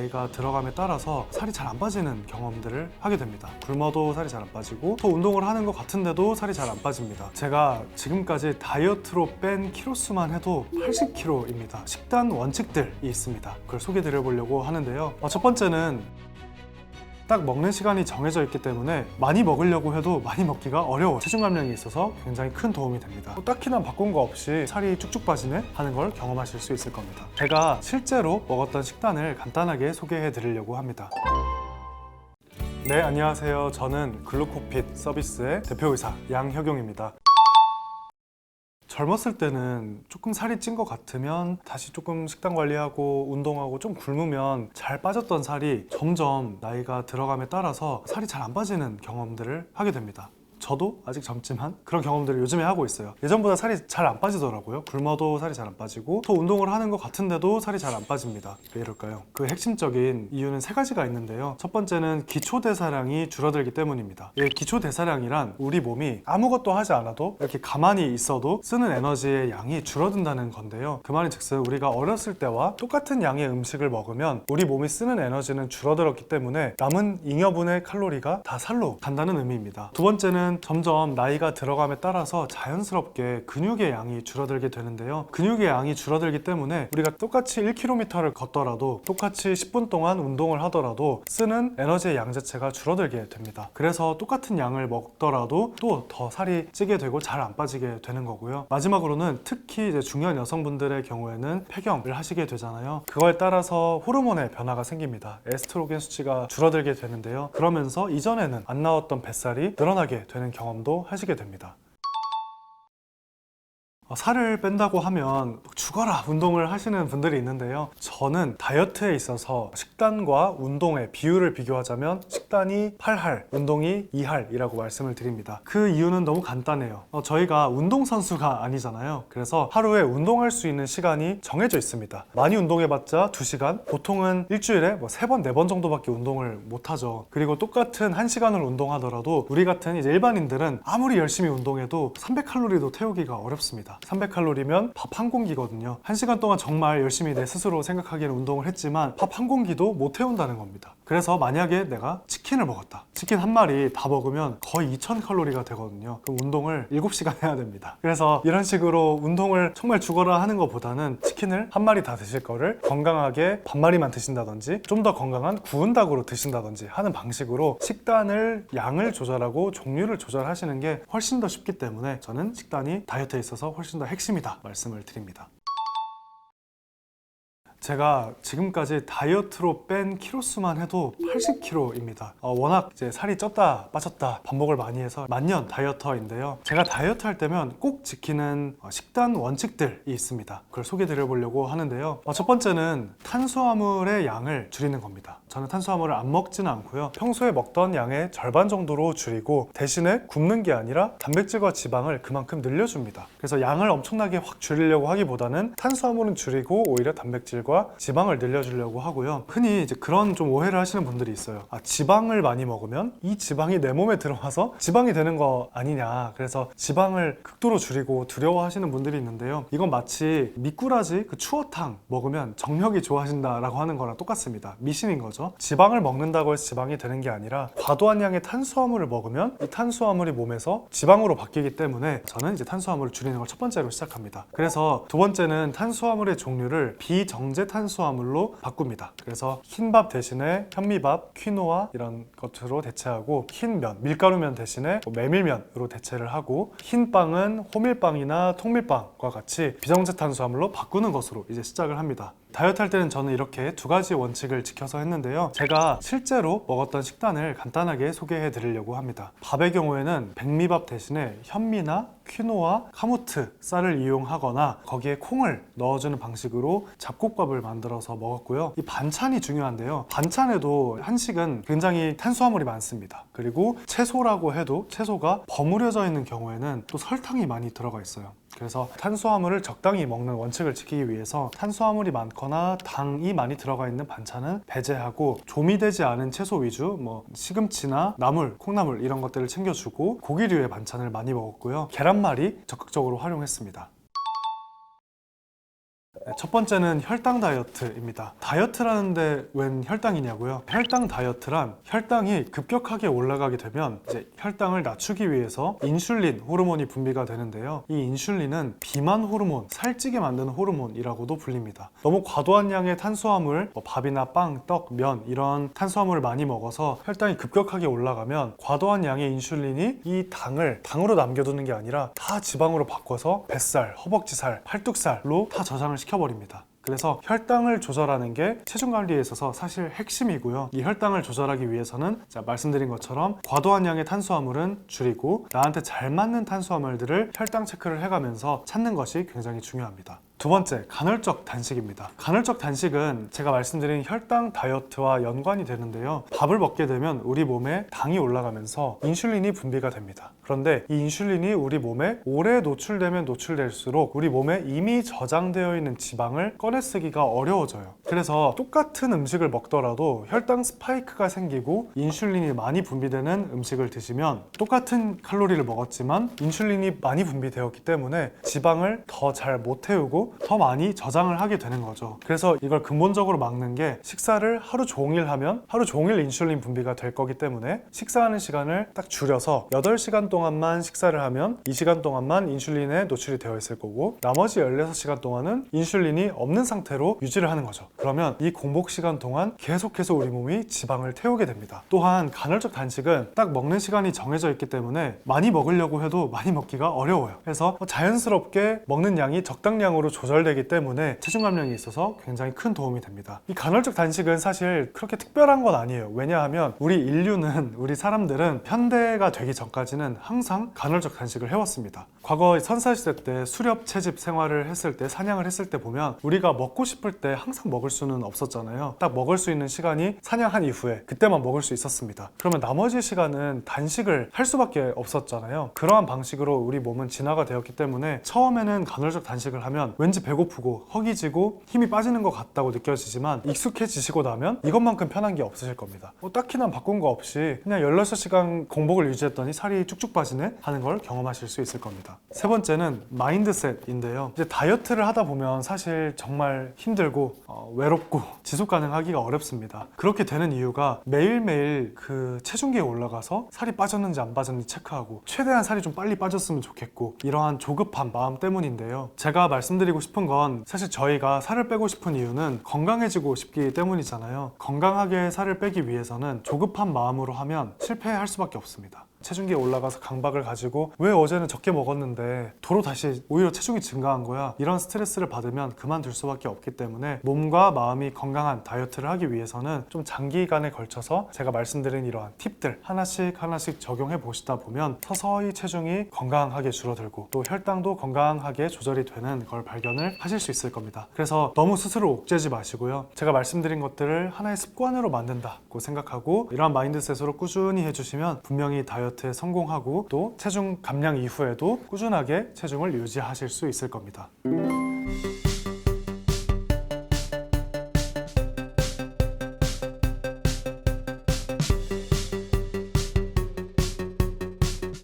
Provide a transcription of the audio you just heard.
나이가 들어감에 따라서 살이 잘 안 빠지는 경험들을 하게 됩니다. 굶어도 살이 잘 안 빠지고 또 운동을 하는 것 같은데도 살이 잘 안 빠집니다. 제가 지금까지 다이어트로 뺀 키로수만 해도 80kg입니다. 식단 원칙들이 있습니다. 그걸 소개해 드려보려고 하는데요. 어, 첫 번째는 딱 먹는 시간이 정해져 있기 때문에 많이 먹으려고 해도 많이 먹기가 어려워 체중 감량에 있어서 굉장히 큰 도움이 됩니다. 뭐 딱히나 바꾼 거 없이 살이 쭉쭉 빠지네 하는 걸 경험하실 수 있을 겁니다. 제가 실제로 먹었던 식단을 간단하게 소개해 드리려고 합니다. 네 안녕하세요. 저는 글루코핏 서비스의 대표의사 양혁용입니다 젊었을 때는 조금 살이 찐 것 같으면 다시 조금 식단 관리하고 운동하고 좀 굶으면 잘 빠졌던 살이 점점 나이가 들어감에 따라서 살이 잘 안 빠지는 경험들을 하게 됩니다. 저도 아직 젊지만 그런 경험들을 요즘에 하고 있어요. 예전보다 살이 잘 안 빠지더라고요. 굶어도 살이 잘 안 빠지고 또 운동을 하는 것 같은데도 살이 잘 안 빠집니다. 왜 이럴까요? 그 핵심적인 이유는 세 가지가 있는데요. 첫 번째는 기초 대사량이 줄어들기 때문입니다. 이 기초 대사량이란 우리 몸이 아무것도 하지 않아도 이렇게 가만히 있어도 쓰는 에너지의 양이 줄어든다는 건데요. 그 말인즉슨 우리가 어렸을 때와 똑같은 양의 음식을 먹으면 우리 몸이 쓰는 에너지는 줄어들었기 때문에 남은 잉여분의 칼로리가 다 살로 간다는 의미입니다. 두 번째는 점점 나이가 들어감에 따라서 자연스럽게 근육의 양이 줄어들게 되는데요. 근육의 양이 줄어들기 때문에 우리가 똑같이 1km를 걷더라도 똑같이 10분 동안 운동을 하더라도 쓰는 에너지의 양 자체가 줄어들게 됩니다. 그래서 똑같은 양을 먹더라도 또 더 살이 찌게 되고 잘 안 빠지게 되는 거고요. 마지막으로는 특히 이제 중년 여성분들의 경우에는 폐경을 하시게 되잖아요. 그거에 따라서 호르몬의 변화가 생깁니다. 에스트로겐 수치가 줄어들게 되는데요. 그러면서 이전에는 안 나왔던 뱃살이 늘어나게 되는 경험도 하시게 됩니다. 어, 살을 뺀다고 하면 죽어라 운동을 하시는 분들이 있는데요. 저는 다이어트에 있어서 식단과 운동의 비율을 비교하자면 식단이 8할, 운동이 2할이라고 말씀을 드립니다. 그 이유는 너무 간단해요. 어, 저희가 운동선수가 아니잖아요. 그래서 하루에 운동할 수 있는 시간이 정해져 있습니다. 많이 운동해봤자 2시간, 보통은 일주일에 뭐 3번, 4번 정도밖에 운동을 못하죠. 그리고 똑같은 1시간을 운동하더라도 우리 같은 이제 일반인들은 아무리 열심히 운동해도 300칼로리도 태우기가 어렵습니다. 300칼로리면 밥 한 공기거든요. 한 시간 동안 정말 열심히 내 스스로 생각하기에는 운동을 했지만 밥 한 공기도 못 태운다는 겁니다. 그래서 만약에 내가 치킨을 먹었다. 치킨 한 마리 다 먹으면 거의 2000칼로리가 되거든요. 그럼 운동을 7시간 해야 됩니다. 그래서 이런 식으로 운동을 정말 죽어라 하는 것보다는 치킨을 한 마리 다 드실 거를 건강하게 반 마리만 드신다든지 좀 더 건강한 구운 닭으로 드신다든지 하는 방식으로 식단을 양을 조절하고 종류를 조절하시는 게 훨씬 더 쉽기 때문에 저는 식단이 다이어트에 있어서 훨씬 더 핵심이다 말씀을 드립니다. 제가 지금까지 다이어트로 뺀 키로수만 해도 80kg입니다. 워낙 이제 살이 쪘다 빠졌다 반복을 많이 해서 만년 다이어터인데요. 제가 다이어트 할 때면 꼭 지키는 어, 식단 원칙들이 있습니다. 그걸 소개해 드려 보려고 하는데요. 어, 첫 번째는 탄수화물의 양을 줄이는 겁니다. 저는 탄수화물을 안 먹지는 않고요. 평소에 먹던 양의 절반 정도로 줄이고 대신에 굶는 게 아니라 단백질과 지방을 그만큼 늘려줍니다. 그래서 양을 엄청나게 확 줄이려고 하기보다는 탄수화물은 줄이고 오히려 단백질과 지방을 늘려주려고 하고요. 흔히 이제 그런 좀 오해를 하시는 분들이 있어요. 아, 지방을 많이 먹으면 이 지방이 내 몸에 들어와서 지방이 되는 거 아니냐. 그래서 지방을 극도로 줄이고 두려워하시는 분들이 있는데요. 이건 마치 미꾸라지 그 추어탕 먹으면 정력이 좋아진다라고 하는 거랑 똑같습니다. 미신인 거죠. 지방을 먹는다고 해서 지방이 되는 게 아니라 과도한 양의 탄수화물을 먹으면 이 탄수화물이 몸에서 지방으로 바뀌기 때문에 저는 이제 탄수화물을 줄이는 걸 첫 번째로 시작합니다. 그래서 두 번째는 탄수화물의 종류를 비정제 탄수화물로 바꿉니다. 그래서 흰밥 대신에 현미밥, 퀴노아 이런 것으로 대체하고 흰면, 밀가루면 대신에 뭐 메밀면으로 대체를 하고 흰 빵은 호밀빵이나 통밀빵과 같이 비정제 탄수화물로 바꾸는 것으로 이제 시작을 합니다. 다이어트 할 때는 저는 이렇게 두 가지 원칙을 지켜서 했는데요. 제가 실제로 먹었던 식단을 간단하게 소개해 드리려고 합니다. 밥의 경우에는 백미밥 대신에 현미나 퀴노아, 카무트 쌀을 이용하거나 거기에 콩을 넣어주는 방식으로 잡곡밥을 만들어서 먹었고요. 이 반찬이 중요한데요. 반찬에도 한식은 굉장히 탄수화물이 많습니다. 그리고 채소라고 해도 채소가 버무려져 있는 경우에는 또 설탕이 많이 들어가 있어요. 그래서 탄수화물을 적당히 먹는 원칙을 지키기 위해서 탄수화물이 많거나 당이 많이 들어가 있는 반찬은 배제하고 조미되지 않은 채소 위주 뭐 시금치나 나물, 콩나물 이런 것들을 챙겨주고 고기류의 반찬을 많이 먹었고요. 계란말이 적극적으로 활용했습니다. 네, 첫 번째는 혈당 다이어트입니다. 다이어트라는데 웬 혈당이냐고요? 혈당 다이어트란 혈당이 급격하게 올라가게 되면 이제 혈당을 낮추기 위해서 인슐린 호르몬이 분비가 되는데요. 이 인슐린은 비만 호르몬, 살찌게 만드는 호르몬이라고도 불립니다. 너무 과도한 양의 탄수화물, 뭐 밥이나 빵, 떡, 면 이런 탄수화물을 많이 먹어서 혈당이 급격하게 올라가면 과도한 양의 인슐린이 이 당을 당으로 남겨두는 게 아니라 다 지방으로 바꿔서 뱃살, 허벅지살, 팔뚝살로 다 저장을 시켜 버립니다. 그래서 혈당을 조절하는 게 체중 관리에 있어서 사실 핵심이고요. 이 혈당을 조절하기 위해서는 자, 말씀드린 것처럼 과도한 양의 탄수화물은 줄이고 나한테 잘 맞는 탄수화물들을 혈당 체크를 해가면서 찾는 것이 굉장히 중요합니다. 두 번째, 간헐적 단식입니다. 간헐적 단식은 제가 말씀드린 혈당 다이어트와 연관이 되는데요. 밥을 먹게 되면 우리 몸에 당이 올라가면서 인슐린이 분비가 됩니다. 그런데 이 인슐린이 우리 몸에 오래 노출되면 노출될수록 우리 몸에 이미 저장되어 있는 지방을 꺼내 쓰기가 어려워져요. 그래서 똑같은 음식을 먹더라도 혈당 스파이크가 생기고 인슐린이 많이 분비되는 음식을 드시면 똑같은 칼로리를 먹었지만 인슐린이 많이 분비되었기 때문에 지방을 더 잘 못 태우고 더 많이 저장을 하게 되는 거죠. 그래서 이걸 근본적으로 막는 게 식사를 하루 종일 하면 하루 종일 인슐린 분비가 될 거기 때문에 식사하는 시간을 딱 줄여서 8시간 동안만 식사를 하면 이 시간 동안만 인슐린에 노출이 되어 있을 거고 나머지 16시간 동안은 인슐린이 없는 상태로 유지를 하는 거죠. 그러면 이 공복 시간 동안 계속해서 우리 몸이 지방을 태우게 됩니다. 또한 간헐적 단식은 딱 먹는 시간이 정해져 있기 때문에 많이 먹으려고 해도 많이 먹기가 어려워요. 그래서 자연스럽게 먹는 양이 적당량으로 조절되기 때문에 체중 감량에 있어서 굉장히 큰 도움이 됩니다. 이 간헐적 단식은 사실 그렇게 특별한 건 아니에요. 왜냐하면 우리 인류는 우리 사람들은 현대가 되기 전까지는 항상 간헐적 단식을 해왔습니다. 과거 선사시대 때 수렵 채집 생활을 했을 때 사냥을 했을 때 보면 우리가 먹고 싶을 때 항상 먹을 수는 없었잖아요. 딱 먹을 수 있는 시간이 사냥한 이후에 그때만 먹을 수 있었습니다. 그러면 나머지 시간은 단식을 할 수밖에 없었잖아요. 그러한 방식으로 우리 몸은 진화가 되었기 때문에 처음에는 간헐적 단식을 하면 왠지 배고프고 허기지고 힘이 빠지는 것 같다고 느껴지지만 익숙해지시고 나면 이것만큼 편한 게 없으실 겁니다. 뭐 딱히나 바꾼 거 없이 그냥 16시간 공복을 유지했더니 살이 쭉쭉 빠지네 하는 걸 경험하실 수 있을 겁니다. 세 번째는 마인드셋인데요. 이제 다이어트를 하다 보면 사실 정말 힘들고 어, 외롭고 지속 가능하기가 어렵습니다. 그렇게 되는 이유가 매일매일 그 체중계에 올라가서 살이 빠졌는지 안 빠졌는지 체크하고 최대한 살이 좀 빨리 빠졌으면 좋겠고 이러한 조급한 마음 때문인데요. 제가 말씀드 리고 싶은 건 사실 저희가 살을 빼고 싶은 이유는 건강해지고 싶기 때문이잖아요. 건강하게 살을 빼기 위해서는 조급한 마음으로 하면 실패할 수밖에 없습니다. 체중계에 올라가서 강박을 가지고 왜 어제는 적게 먹었는데 도로 다시 오히려 체중이 증가한 거야? 이런 스트레스를 받으면 그만둘 수밖에 없기 때문에 몸과 마음이 건강한 다이어트를 하기 위해서는 좀 장기간에 걸쳐서 제가 말씀드린 이러한 팁들 하나씩 하나씩 적용해 보시다 보면 서서히 체중이 건강하게 줄어들고 또 혈당도 건강하게 조절이 되는 걸 발견을 하실 수 있을 겁니다. 그래서 너무 스스로 옥죄지 마시고요. 제가 말씀드린 것들을 하나의 습관으로 만든다고 생각하고 이러한 마인드셋으로 꾸준히 해주시면 분명히 다이어트에 성공하고 또 체중 감량 이후에도 꾸준하게 체중을 유지하실 수 있을 겁니다.